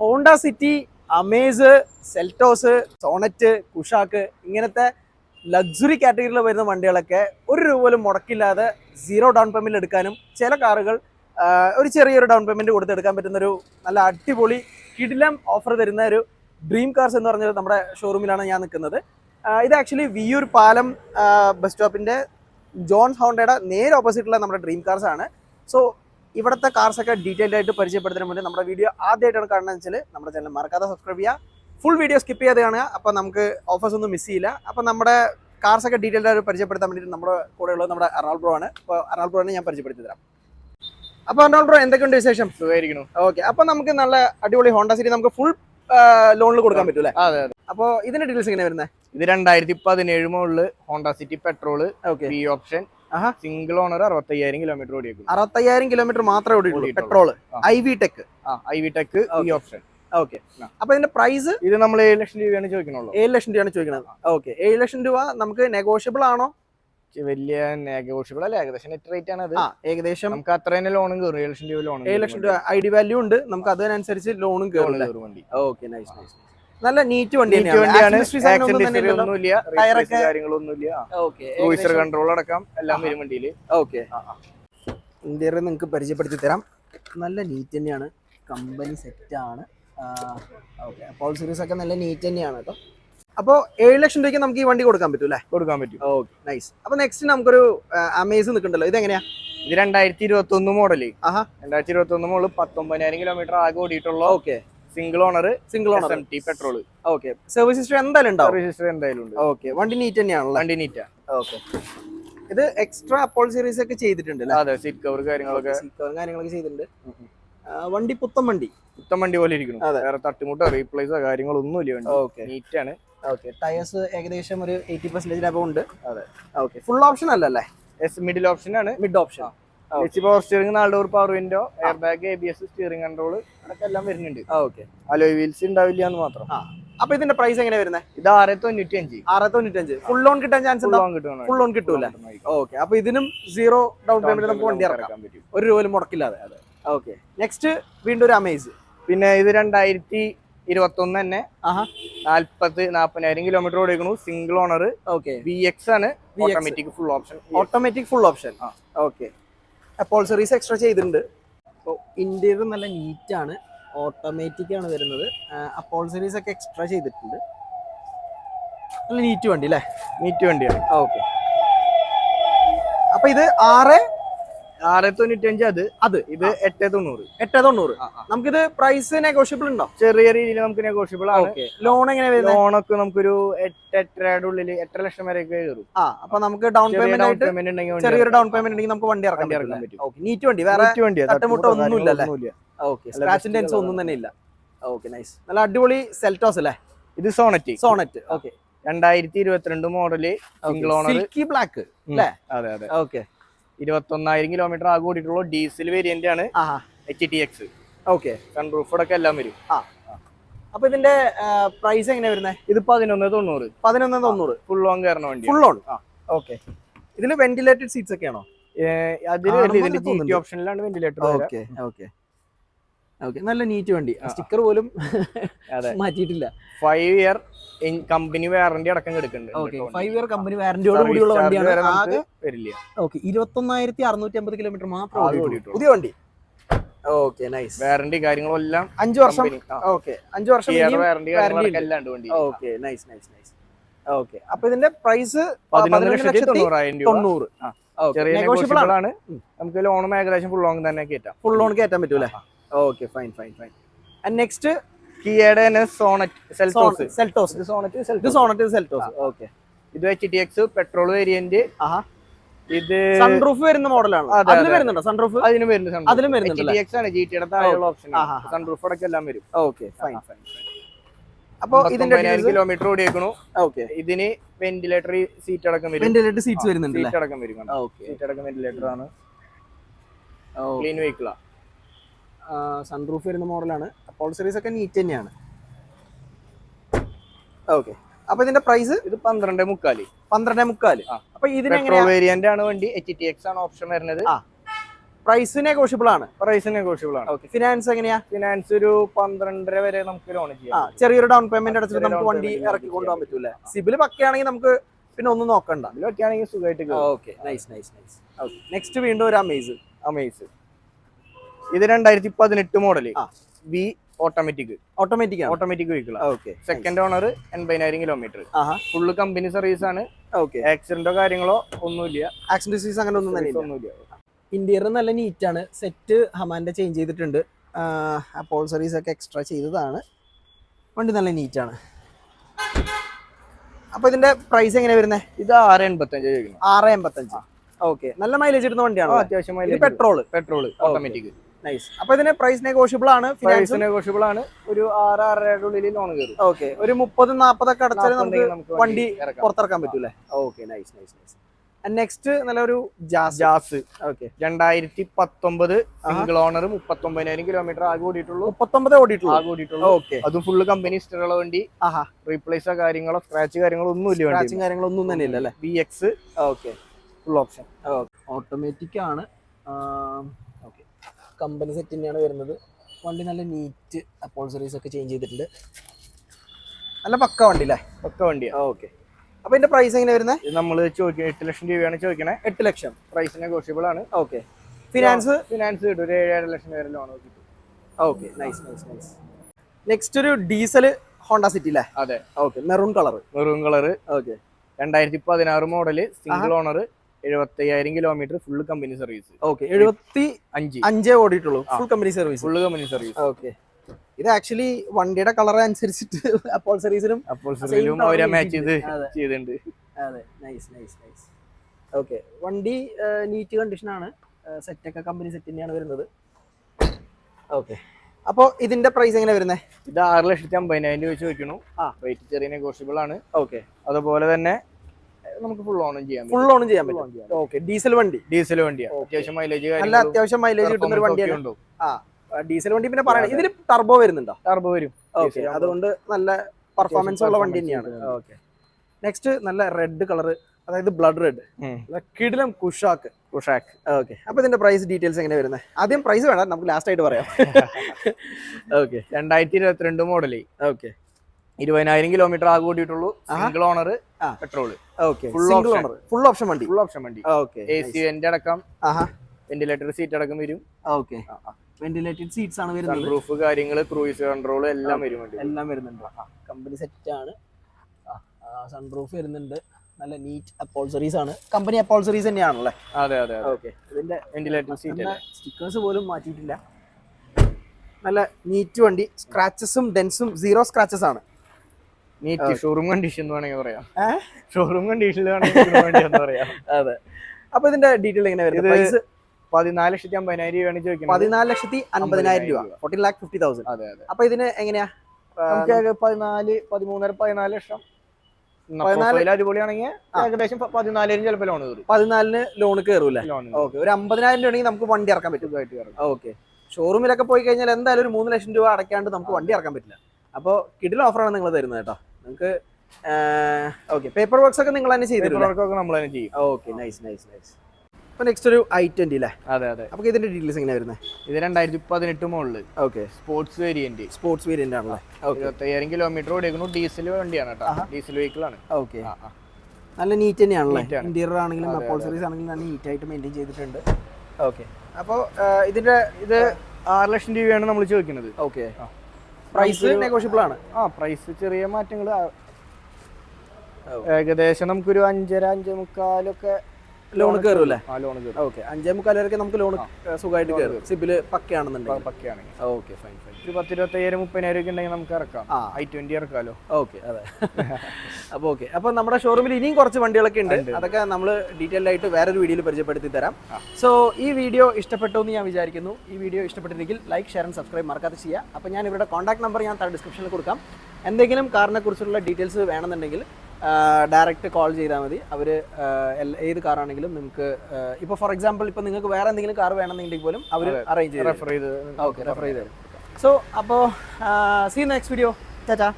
Honda City Amaze Seltos Sonet Kushaq ഇങ്ങനത്തെ luxury കാറ്റഗറിയിൽ വരുന്ന വണ്ടികളൊക്കെ ഒരു രൂപ പോലും മുടക്കില്ലാതെ സീറോ ഡൗൺ പേയ്മെന്റ് എടുക്കാനും ചില കാറുകൾ ഒരു ചെറിയൊരു ഡൗൺ പേയ്മെന്റ് കൊടുത്ത് എടുക്കാൻ പറ്റുന്ന ഒരു നല്ല അടിപൊളി കിടിലം ഓഫർ തരുന്ന ഒരു ഡ്രീം കാർസ് എന്ന് പറഞ്ഞത് നമ്മുടെ ഷോറൂമിലാണ് ഞാൻ നിൽക്കുന്നത്. ഇത് ആക്ച്വലി വിയൂർ പാലം ബസ് സ്റ്റോപ്പിന്റെ ജോൺസ് ഹോണ്ടയുടെ നേരെ ഓപ്പോസിറ്റുള്ള നമ്മുടെ ഡ്രീം കാർസ് ആണ്. സോ ഇവിടുത്തെ കാർസ് ഒക്കെ ഡീറ്റെയിൽഡ് ആയിട്ട് പരിചയപ്പെടുത്തുന്നതിന് മുന്നേ നമ്മുടെ വീഡിയോ ആദ്യമായിട്ടാണ് കാണുന്നത് വെച്ചാൽ നമ്മുടെ ചാനൽ മറക്കാതെ സബ്സ്ക്രൈബ് ചെയ്യുക. ഫുൾ വീഡിയോ സ്കിപ്പ് ചെയ്യാതെ കാണുക. അപ്പോൾ നമുക്ക് ഓഫേഴ്സ് ഒന്നും മിസ് ചെയ്യില്ല. അപ്പോൾ നമ്മുടെ കാർസ് ഒക്കെ ഡീറ്റെയിൽഡ് ആയിട്ട് പരിചയപ്പെടുത്താൻ വേണ്ടിയിട്ട് നമ്മുടെ കൂടെ ഉള്ളത് നമ്മുടെ അറാൾ ബ്രോ ആണ്. അപ്പോൾ അറാൾ ബ്രോനെ ഞാൻ പരിചയപ്പെടുത്തി തരാം. അപ്പോൾ അറാൾ ബ്രോ എന്തൊക്കെയുണ്ട് വിശേഷം? സുഖമായിരിക്കുന്നു. ഓക്കെ അപ്പോൾ നമുക്ക് നല്ല അടിപൊളി ഹോണ്ട സിറ്റി നമുക്ക് ഫുൾ ലോണിൽ കൊടുക്കാൻ പറ്റൂലേ അതെ അതെ. അപ്പോൾ ഇതിന്റെ ഡീറ്റെയിൽസ് എങ്ങനെ വരുന്നത് ഇത് രണ്ടായിരത്തി പതിനേഴ് മുകളിൽ ഹോണ്ട സിറ്റി പെട്രോൾ ഓക്കെ ഈ ഓപ്ഷൻ. സിംഗിൾ ഓണർ അറുപത്തയ്യായിരം കിലോമീറ്റർ ഓടിയേക്കും അറുപത്തയ്യായിരം കിലോമീറ്റർ മാത്രമേ ഓടിയിട്ടുള്ളൂ. Petrol. I V TEC I V TEC ഈ. ഓപ്ഷൻ ഓക്കെ അപ്പൊ ഇതിന്റെ പ്രൈസ് ഇത് നമ്മൾ ഏഴ് ലക്ഷം രൂപയാണ് ചോദിക്കണുള്ളൂ. ഏഴ് ലക്ഷം രൂപയാണ് ചോദിക്കുന്നത് ഓക്കെ ഏഴ് ലക്ഷം രൂപ നമുക്ക് നെഗോഷ്യബിൾ ആണോ? വലിയ നെഗോഷ്യബിൾ അല്ല ഏകദേശം നെറ്റ് റേറ്റ് ആണ് അത്. ഏകദേശം നമുക്ക് അത്ര തന്നെ ലോണും കയറും ഏഴ് ലക്ഷം രൂപ ലോൺ ഏഴ് ലക്ഷം രൂപ ഐ ഡി വാല്യൂ ഉണ്ട്. നമുക്ക് അതിനനുസരിച്ച് ലോണും കയറും ഓക്കെ നൈസ് നൈസ് നല്ല നീറ്റ് വണ്ടി വണ്ടിയാണ്. കാര്യങ്ങളൊന്നുമില്ല. കൺട്രോൾ അടക്കം എല്ലാം വരും വണ്ടിയിൽ ഓക്കെ ഇന്ത്യയിൽ നിങ്ങൾക്ക് പരിചയപ്പെടുത്തി തരാം. നല്ല നീറ്റ് തന്നെയാണ്. കമ്പനി സെറ്റ് ആണ്. ഓക്കെ അപ്പോൾ സീരീസ് ഒക്കെ നല്ല നീറ്റ് തന്നെയാണ് കേട്ടോ. അപ്പോൾ ഏഴ് ലക്ഷം രൂപയ്ക്ക് നമുക്ക് ഈ വണ്ടി കൊടുക്കാൻ പറ്റും അല്ലേ? കൊടുക്കാൻ പറ്റും. ഓക്കെ നൈസ് അപ്പോൾ നെക്സ്റ്റ് നമുക്കൊരു അമേസ് നിൽക്കണ്ടല്ലോ. ഇത് എങ്ങനെയാ? ഇത് രണ്ടായിരത്തി ഇരുപത്തി ഒന്ന് മോഡൽ ആഹാ. രണ്ടായിരത്തി ഇരുപത്തി ഒന്ന് മോഡൽ പത്തൊമ്പതിനായിരം കിലോമീറ്റർ ആകെ ഓടിയിട്ടുള്ള. Okay single owner single owner M T petrol okay service history എന്തായാലും ഉണ്ടാവും. ഹിസ്റ്ററി എന്തായാലും ഉണ്ട്. ഓക്കെ വണ്ടി നീറ്റ് തന്നെയാണല്ലോ? വണ്ടി നീറ്റാ ഓക്കെ ഇത് എക്സ്ട്രാ അപ്പോൾ സീരീസ് ഒക്കെ ചെയ്തിട്ടുണ്ട് അല്ലേ? അതെ സീറ്റ് കവർ കാര്യങ്ങളൊക്കെ. സീറ്റ് കവർ കാര്യങ്ങളൊക്കെ ചെയ്തിട്ടുണ്ട്. വണ്ടി പുത്തൻ വണ്ടി. പുത്തൻ വണ്ടി പോലെ ഇരിക്കുന്നു. അതെ. വേറെ തട്ടിമുട്ടോ റീപ്ലേസോ കാര്യങ്ങളൊന്നും ഇല്ല വണ്ടി. ഓക്കെ നീറ്റാണ് ഓക്കെ ടയേഴ്സ് ഏകദേശം ഒരു എയ്റ്റി പെർസെന്റേജ് ലാഭം ഉണ്ട് അതെ. ഓക്കെ ഫുൾ ഓപ്ഷൻ അല്ലല്ലേ? എസ് മിഡിൽ ഓപ്ഷൻ ആണ്. Mid option H power steering നാല് door power window airbag A B S steering control അതൊക്കെ എല്ലാം വരുന്നുണ്ട്. ഓക്കെ അലോയ് വീൽസ് ഉണ്ടാവില്ല എന്ന് മാത്രം. അപ്പൊ ഇതിന്റെ പ്രൈസ് എങ്ങനെ വരുന്നത് ഇത് ആറ് തൊണ്ണൂറ്റി അഞ്ച് ആറ് തൊണ്ണൂറ്റി അഞ്ച് ഫുൾ ലോൺ കിട്ടാൻ ചാൻസ് കിട്ടും ഫുൾ ലോൺ കിട്ടൂല ഓക്കെ അപ്പൊ ഇതിനും സീറോ ഡൗൺ പേയ്മെന്റ് നമുക്ക് വണ്ടി ഇറക്കാൻ പറ്റും. ഒരു രൂപ പോലും മുടക്കില്ലാതെ. ഓക്കെ നെക്സ്റ്റ് വീണ്ടും ഒരു അമേസ് പിന്നെ ഇത് രണ്ടായിരത്തി ഇരുപത്തി ഒന്ന് തന്നെ നാല്പത് നാപ്പതിനായിരം kilometre ഓടിക്കണു single owner okay V X ആണ്. Automatic full option automatic full option. Okay അപ്പോൾ സർവീസ് എക്സ്ട്രാ ചെയ്തിട്ടുണ്ട്. അപ്പോൾ ഇന്റീരിയർ നല്ല നീറ്റാണ് ഓട്ടോമാറ്റിക് ആണ് വരുന്നത്. അപ്പോൾ സർവീസ് ഒക്കെ എക്സ്ട്രാ ചെയ്തിട്ടുണ്ട്. നല്ല നീറ്റ് വണ്ടി അല്ലേ? നീറ്റ് വണ്ടിയാണ്. ഓക്കെ അപ്പോൾ ഇത് ആറ് ആറ് തൊണ്ണൂറ്റി അഞ്ച് അത്. അത് ഇത് എട്ട് തൊണ്ണൂറ് എട്ട് തൊണ്ണൂറ് നമുക്കിത് പ്രൈസ് നെഗോഷ്യബിൾ ഉണ്ടോ? ചെറിയ രീതിയിൽ നമുക്ക് നെഗോഷ്യബിൾ ആണ്. ലോൺ എങ്ങനെ വരുന്നത്? ലോണൊക്കെ നമുക്കൊരു എട്ട് എട്ടരയുടെ ഉള്ളിൽ എട്ടര ലക്ഷം വരെ കയറും. ആ അപ്പൊ നമുക്ക് ഡൗൺ പേയ്മെന്റ് ഡൗൺ ആയിട്ട് പേയ്മെന്റ് ഉണ്ടെങ്കിൽ ചെറിയൊരു ഡൗൺ പേയ്മെന്റ് ഉണ്ടെങ്കിൽ നമുക്ക് വണ്ടി ഇറക്കാൻ പറ്റും. നീറ്റ് വണ്ടി. വേറെ വണ്ടി തട്ടുമുട്ട ഒന്നുമില്ല. അല്ലേ? ഓക്കെ സ്ക്രാച്ചിന്റെ ഒന്നും തന്നെ ഇല്ല. ഓക്കെ നൈസ് നല്ല അടിപൊളി സെൽറ്റോസ് അല്ലേ? ഇത് സോണറ്റ് സോണറ്റ് ഓക്കെ രണ്ടായിരത്തി ഇരുപത്തിരണ്ട് മോഡൽ സിംഗിൾ ഓണർ ബ്ലാക്ക് അല്ലേ? അതെ അതെ. ഓക്കെ ഇരുപത്തി ഒന്നായിരം കിലോമീറ്റർ ആകെ ഓടിയിട്ടുള്ള. ഡീസൽ വേരിയന്റ് ആണ് H T X okay sunroof ഒക്കെ എല്ലാം വരും. അപ്പൊ ഇതിന്റെ പ്രൈസ് എങ്ങനെയാ വരുന്നത് ഇത് പതിനൊന്ന് തൊണ്ണൂറ്. പതിനൊന്ന് തൊണ്ണൂറ്. ഫുൾ ഓൺ കയറണ വണ്ടി ഫുൾ ഓൺ ഓക്കെ ഇതിൽ വെന്റിലേറ്റഡ് സീറ്റ്സ് ഒക്കെ ആണോ? അതിൽ കാണുമ്പോ ഇതിന്റെ ജി തോന്നുന്നുണ്ട്. ടി ഓപ്ഷനിലാണ് വെന്റിലേറ്റർ ഓക്കെ ഓക്കെ ഓക്കെ നല്ല നീറ്റ് വണ്ടി. സ്റ്റിക്കർ പോലും മാറ്റിയിട്ടില്ല. ഫൈവ് ഇയർ കമ്പനി വാറന്റി അടക്കം കിടക്കുന്നുണ്ട് ഫൈവ് ഇയർ കമ്പനി വാറന്റിയോട് കൂടിയുള്ള വണ്ടിയാണ്. ആകെ വരില്ല. ഓക്കെ ഇരുപത്തൊന്നായിരത്തി അറുന്നൂറ്റി അമ്പത് കിലോമീറ്റർ മാത്രം ആകെ ഓടിയിട്ടുള്ളൂ. ഓടിയിട്ടുള്ളൂ. പുതിയ വണ്ടി? ഓക്കെ നൈസ് വാറന്റി കാര്യങ്ങളെല്ലാം അഞ്ച് വർഷം? ഓക്കെ അഞ്ച് വർഷം വാറന്റി കാര്യങ്ങളൊക്കെ. വണ്ടി okay nice nice nice okay അപ്പൊ ഇതിന്റെ പ്രൈസ് പതിനൊന്ന് ലക്ഷത്തി തൊണ്ണൂറായിരം തൊണ്ണൂറ്. ചെറിയ നെഗോഷ്യബിൾ നെഗോഷ്യബിൾ ആണ്. നമുക്ക് ലോണും ഏകദേശം ഫുൾ ലോങ് തന്നെ കയറ്റാം ഫുൾ ലോൺ കയറ്റാൻ പറ്റൂലേ okay fine fine fine and next കിയയുടെ തന്നെ സോണറ്റ് സെൽറ്റോസ് സെൽറ്റോസ് ഇത് Sonet Seltos Sonet Seltos okay ഇത് H T X petrol variant ആഹാ. ഇത് സൺറൂഫ് വരുന്ന മോഡലാണ്. അതെ, അതിൽ വരുന്നുണ്ടോ സൺറൂഫ് അതിന് വരുന്നുണ്ട് അതിലും വരുന്നുണ്ട് എക്സ് ആണ് ജി ടിയുടെ താഴെയുള്ള ഓപ്ഷൻ. സൺറൂഫ് അടക്കം എല്ലാം വരും. ഓക്കെ ഫൈൻ ഫൈൻ അപ്പോൾ ഇതിന്റെ കിലോമീറ്റർ ഓടിയേക്കണു. ഓക്കെ ഇതിന് വെന്റിലേറ്ററി സീറ്റ് അടക്കം വരും. വെന്റിലേറ്റഡ് സീറ്റ്സ് വരുന്നുണ്ട് സീറ്റ് അടക്കം വരും. സീറ്റ് അടക്കം വെന്റിലേറ്റർ ആണ്. ക്ലീൻ വെഹിക്കിളാ സൺറൂഫ് വരുന്ന മോഡലാണ്. അപ്പോൾ സീരീസ് ഒക്കെ നീറ്റ് തന്നെയാണ്. ഓക്കെ അപ്പൊ ഇതിന്റെ പ്രൈസ് ഇത് പന്ത്രണ്ട് മുക്കാൽ. പന്ത്രണ്ട് മുക്കാൽ. അപ്പൊ ഇതിന് വേരിയന്റ് ആണ് വണ്ടി എച്ച് ടി എക്സ് ആണ് ഓപ്ഷൻ വരുന്നത്. പ്രൈസ് നെഗോഷ്യബിൾ ആണ്. പ്രൈസ് നെഗോഷ്യബിൾ ആണ്. ഓക്കെ ഫിനാൻസ് എങ്ങനെയാ? ഫിനാൻസ് ഒരു പന്ത്രണ്ടര വരെ നമുക്ക് ലോൺ ചെയ്യാം. ചെറിയൊരു ഡൗൺ പേയ്മെന്റ് അടച്ചിട്ട് നമുക്ക് വണ്ടി ഇറക്കി കൊണ്ടുപോകാൻ പറ്റൂല സിബിൽ പക്കയാണെങ്കിൽ നമുക്ക് പിന്നെ ഒന്നും നോക്കണ്ട. സിബിൽ ആണെങ്കിൽ സുഖമായിട്ട് okay nice nice nice okay next വീണ്ടും ഒരു അമേസ് അമേസ് ഇത് രണ്ടായിരത്തി പതിനെട്ട് model B V automatic automatic automatic vehicle okay second owner എൺപതിനായിരം കിലോമീറ്റർ ഫുള്ള് കമ്പനി സർവീസ് ആണ്. ഓക്കെ ആക്സിഡന്റോ കാര്യങ്ങളോ ഒന്നുമില്ല. ആക്സിഡന്റ് സീസ് അങ്ങനെ ഒന്നും തന്നെ ഒന്നുമില്ല. ഇന്റീരിയർ നല്ല നീറ്റ് ആണ്. സെറ്റ് ഹമാന്റെ ചേഞ്ച് ചെയ്തിട്ടുണ്ട്. അപ്പോൾ സർവീസ് ഒക്കെ എക്സ്ട്രാ ചെയ്തതാണ്. വണ്ടി നല്ല നീറ്റ് ആണ്. അപ്പൊ ഇതിന്റെ പ്രൈസ് എങ്ങനെ വരുന്നത് ഇത് ആറ് എൺപത്തഞ്ച് ആറ് എൺപത്തഞ്ച് ഓക്കെ നല്ല മൈലേജ് ഇടുന്ന വണ്ടിയാണോ അത്യാവശ്യം mileage petrol petrol automatic nice അപ്പൊ ഇതിന് പ്രൈസ് നെഗോഷ്യബിൾ ആണ്. പ്രൈസ് നെഗോഷ്യബിൾ ആണ്. ഒരു ആറ് ആറരയുടെ ഉള്ളിൽ ലോൺ കയറും ഓക്കെ ഒരു മുപ്പത് നാപ്പതൊക്കെ അടച്ചാൽ നമുക്ക് വണ്ടി. പുറത്തിറക്കാൻ പറ്റൂലേ? Okay nice nice nice next നല്ലൊരു ജാസ്. ജാസ്. ഓക്കെ രണ്ടായിരത്തി പത്തൊമ്പത് സിംഗിൾ ഓണർ മുപ്പത്തൊമ്പതിനായിരം കിലോമീറ്റർ ആകെ ഓടിയിട്ടുള്ളൂ. മുപ്പത്തൊമ്പത് ഓടിയിട്ടുള്ളൂ. ആകെ ഓടിയിട്ടുള്ളൂ. ഓക്കെ അതും ഫുള്ള് കമ്പനി ഇഷ്ടമുള്ള വണ്ടി. ആഹാ. റീപ്ലേസോ കാര്യങ്ങളോ സ്ക്രാച്ച് കാര്യങ്ങളോ ഒന്നും ഇല്ല സ്ക്രാച്ചും കാര്യങ്ങളൊന്നും തന്നെ ഇല്ല അല്ലേ? B X okay full option automatic ആണ്. കമ്പനി സെറ്റ് തന്നെയാണ് വരുന്നത്. വണ്ടി നല്ല നീറ്റ് അപ്പോൾസറീസ് ഒക്കെ ചേഞ്ച് ചെയ്തിട്ടുണ്ട്. നല്ല പക്ക വണ്ടി അല്ലേ പക്ക വണ്ടിയാണ് ഓക്കെ അപ്പൊ ഇതിന്റെ പ്രൈസ് എങ്ങനെ വരുന്നത് ഇത് നമ്മൾ ചോദിക്കുക എട്ട് ലക്ഷം രൂപയാണ് ചോദിക്കണേ. എട്ട് ലക്ഷം. പ്രൈസ് നെഗോഷ്യബിൾ ആണ്. ഓക്കെ ഫിനാൻസ് ഫിനാൻസ് കിട്ടും. ഒരു ഏഴര ലക്ഷം വരെ ലോൺ കിട്ടും. Okay nice nice nice next ഒരു ഡീസൽ ഹോണ്ട സിറ്റി അല്ലേ അതെ. Okay maroon colour maroon colour okay രണ്ടായിരത്തി പതിനാറ് മോഡൽ സിംഗിൾ ഓണർ എഴുപത്തി അയ്യായിരം kilometre full company service okay എഴുപത്തി അഞ്ച്. അഞ്ചേ ഓടിയിട്ടുള്ളൂ full company service full company service okay ഇത് ആക്ച്വലി വണ്ടിയുടെ കളർ അനുസരിച്ചിട്ട് അപ്പോൾ സർവീസിലും അപ്പോൾ സർവീസിലും അവരെ മാച്ച് ചെയ്ത് ചെയ്തിട്ടുണ്ട്. അതെ. നൈസ് നൈസ് നൈസ് ഓക്കെ വണ്ടി നീറ്റ് കണ്ടീഷൻ ആണ്. സെറ്റ് ഒക്കെ കമ്പനി സെറ്റ് തന്നെയാണ് വരുന്നത്. ഓക്കെ അപ്പോൾ ഇതിന്റെ പ്രൈസ് എങ്ങനെ വരുന്നത് ഇത് ആറ് ലക്ഷത്തി അമ്പതിനായിരം രൂപ വെച്ച് വെക്കണു ആ. റേറ്റ് ചെറിയ നെഗോഷ്യബിൾ ആണ്. ഓക്കെ അതുപോലെ തന്നെ നമുക്ക് ഫുൾ ഓണും ചെയ്യാം ഫുൾ ഓണും ചെയ്യാൻ പറ്റും. ഓക്കെ ഡീസൽ വണ്ടി. ഡീസൽ വണ്ടിയാണ്. അത്യാവശ്യം മൈലേജ് നല്ല അത്യാവശ്യം മൈലേജ് കിട്ടുന്ന ഒരു വണ്ടിയാണ്. ആ ഡീസൽ വണ്ടി പിന്നെ പറയണം ഇതിൽ ടർബോ വരുന്നുണ്ടോ? ടർബോ വരും. ഓക്കെ അതുകൊണ്ട് നല്ല പെർഫോമൻസ് ഉള്ള വണ്ടി. തന്നെയാണ്. ഓക്കെ നെക്സ്റ്റ് നല്ല റെഡ് കളർ അതായത് ബ്ലഡ് റെഡ് കിടിലം കുഷാക്ക്. കുഷാക്ക്. ഓക്കെ അപ്പൊ ഇതിന്റെ പ്രൈസ് ഡീറ്റെയിൽസ് എങ്ങനെ വരുന്നത് ആദ്യം പ്രൈസ് വേണം നമുക്ക് ലാസ്റ്റ് ആയിട്ട് പറയാം. ഓക്കെ രണ്ടായിരത്തി ഇരുപത്തിരണ്ട് മോഡലേ ഓക്കെ ഇരുപതിനായിരം കിലോമീറ്റർ ആകെ ഓടിയിട്ടുള്ളൂ single owner petrol petrol single owner full option വണ്ടി. ഫുൾ ഓപ്ഷൻ വണ്ടി. എ സി വെന്റ് അടക്കം ആഹാ. വെന്റിലേറ്റർ സീറ്റ് അടക്കം വരും. ഓക്കെ വെന്റിലേറ്റഡ് സീറ്റ്സ് ആണ് വരുന്നത്. പ്രൂഫ് കാര്യങ്ങൾ ക്രൂയിസ് കൺട്രോൾ എല്ലാം വരുന്നുണ്ട് എല്ലാം വരുന്നുണ്ട്. കമ്പനി സെറ്റ് ആണ്. സൺപ്രൂഫ് വരുന്നുണ്ട്. നല്ല നീറ്റ് അപ്പോൾസറീസ് ആണ്. കമ്പനി അപ്പോൾസറീസ് തന്നെയാണല്ലേ? അതെ അതെ അതെ. ഓക്കെ ഇതിന്റെ വെന്റിലേറ്റർ സീറ്റ് സ്റ്റിക്കേഴ്സ് പോലും മാറ്റിയിട്ടില്ല. നല്ല നീറ്റ് വണ്ടി. സ്ക്രാച്ചസും ഡെൻസും സീറോ സ്ക്രാച്ചസ് ആണ്. നീറ്റ് ഷോറൂം കണ്ടീഷൻ എന്ന് വേണമെങ്കിൽ പറയാം? ഷോറൂം കണ്ടീഷനിൽ വേണമെങ്കിൽ പറയാം. അതെ. അപ്പൊ ഇതിന്റെ ഡീറ്റെയിൽ എങ്ങനെ വരുന്നത്? പ്രൈസ് പതിനാല് ലക്ഷത്തി അമ്പതിനായിരം രൂപയാണ് ചോദിക്കുന്നത്. പതിനാല് ലക്ഷത്തി അമ്പതിനായിരം രൂപ. ഫോർട്ടീൻ ലാക്ക് ഫിഫ്റ്റി തൗസൻഡ് അതെ അതെ. അപ്പൊ ഇതിന് എങ്ങനെയാ? നമുക്ക് പതിനാല് പതിമൂന്നര പതിനാല് ലക്ഷം. അടിപൊളിയാണെങ്കിൽ ഏകദേശം പ- പതിനാലായിരം ചിലപ്പോൾ ലോൺ കയറും. പതിനാലിന് ലോൺ കയറൂല ഓക്കെ ഒരു അമ്പതിനായിരം രൂപ നമുക്ക് വണ്ടി ഇറക്കാൻ പറ്റും. ഓക്കെ ഷോറൂമിലൊക്കെ പോയി കഴിഞ്ഞാൽ എന്തായാലും ഒരു മൂന്ന് ലക്ഷം രൂപ അടയ്ക്കാണ്ട് നമുക്ക് വണ്ടി ഇറക്കാൻ പറ്റില്ല. അപ്പോൾ കിഡിൽ ഓഫറാണ് നിങ്ങൾ തരുന്നത് കേട്ടോ. നിങ്ങൾക്ക് ഓക്കെ പേപ്പർ വർക്ക്സ് ഒക്കെ നിങ്ങൾ തന്നെ ചെയ്തിട്ടുണ്ട് വർക്കൊക്കെ നമ്മൾ തന്നെ ചെയ്യും. ഓക്കെ നൈസ് നൈസ് നൈസ് അപ്പോൾ നെക്സ്റ്റ് ഒരു ഐ ട്വന്റി അല്ലേ അതെ അതെ. അപ്പോൾ ഇതിന്റെ ഡീറ്റെയിൽസ് എങ്ങനെയാ വരുന്നത് ഇത് രണ്ടായിരത്തി പതിനെട്ട് മുകളിൽ okay sports variant sports variant ആണല്ലേ ഓക്കെ ഇരുപത്തയ്യായിരം കിലോമീറ്റർ ഓടിക്കുന്നു ഡീസൽ വണ്ടിയാണ് കേട്ടോ. ഡീസൽ വെഹിക്കിൾ ആണ്. ഓക്കെ. നല്ല നീറ്റ് തന്നെയാണല്ലേ? ഇന്റീരിയർ ആണെങ്കിലും അതെ, അപ്പോൾ സർവീസ് ആണെങ്കിലും നല്ല നീറ്റ് ആയിട്ട് മെയിന്റെയിൻ ചെയ്തിട്ടുണ്ട്. ഓക്കെ അപ്പോൾ ഇതിന്റെ ഇത് ആറ് ലക്ഷം രൂപയാണ് നമ്മൾ ചോദിക്കുന്നത്. ഓക്കെ. പ്രൈസ് നെഗോഷ്യബിൾ ആണ് ആ പ്രൈസ് ചെറിയ മാറ്റങ്ങൾ. ഏകദേശം നമുക്കൊരു അഞ്ചര അഞ്ചേ മുക്കാലൊക്കെ ലോൺ കയറും. ഓക്കെ. അഞ്ചേ മുക്കാൽ വരെയൊക്കെ നമുക്ക് ലോൺ സുഖമായിട്ട് കേറും കയറും. സിബിൽ പക്കയാണെന്നുണ്ടെങ്കിൽ. പക്കയാണെങ്കിൽ. Okay fine fine. ഒരു പത്തിരുപത്തയ്യായിരം മുപ്പതിനായിരം ഒക്കെ ഉണ്ടെങ്കിൽ നമുക്ക് ഇറക്കാം. ആ. ഐ ട്വന്റി ഇറക്കാമല്ലോ ഓക്കെ അതെ. അപ്പോൾ ഓക്കെ. അപ്പോൾ നമ്മുടെ ഷോറൂമിൽ ഇനിയും കുറച്ച് വണ്ടികളൊക്കെ ഉണ്ട്. അതൊക്കെ നമ്മൾ ഡീറ്റെയിൽ ആയിട്ട് വേറൊരു വീഡിയോയിൽ പരിചയപ്പെടുത്തി തരാം. സോ ഈ വീഡിയോ ഇഷ്ടപ്പെട്ടു എന്ന് ഞാൻ വിചാരിക്കുന്നു. ഈ വീഡിയോ ഇഷ്ടപ്പെട്ടിരുന്നെങ്കിൽ ലൈക്ക് ഷെയർ ആൻഡ് സബ്സ്ക്രൈബ് മറക്കാതെ ചെയ്യുക. അപ്പോൾ ഞാൻ ഇവരുടെ കോൺടാക്ട് നമ്പർ ഞാൻ താഴെ ഡിസ്ക്രിപ്ഷനിൽ കൊടുക്കാം. എന്തെങ്കിലും കാറിനെ കുറിച്ചുള്ള ഡീറ്റെയിൽസ് വേണമെന്നുണ്ടെങ്കിൽ ഡയറക്റ്റ് കോൾ ചെയ്താൽ മതി. അവർ ഏത് കാറാണെങ്കിലും നിങ്ങൾക്ക് ഇപ്പോൾ ഫോർ എക്സാമ്പിൾ ഇപ്പോൾ നിങ്ങൾക്ക് വേറെ എന്തെങ്കിലും കാർ വേണമെന്നുണ്ടെങ്കിൽ പോലും അവർ അറേഞ്ച് ചെയ്ത് റെഫർ ചെയ്ത് ഓക്കെ റെഫർ ചെയ്ത് തരും. സോ അപ്പോൾ സീ നെക്സ്റ്റ് വീഡിയോ ടാറ്റാ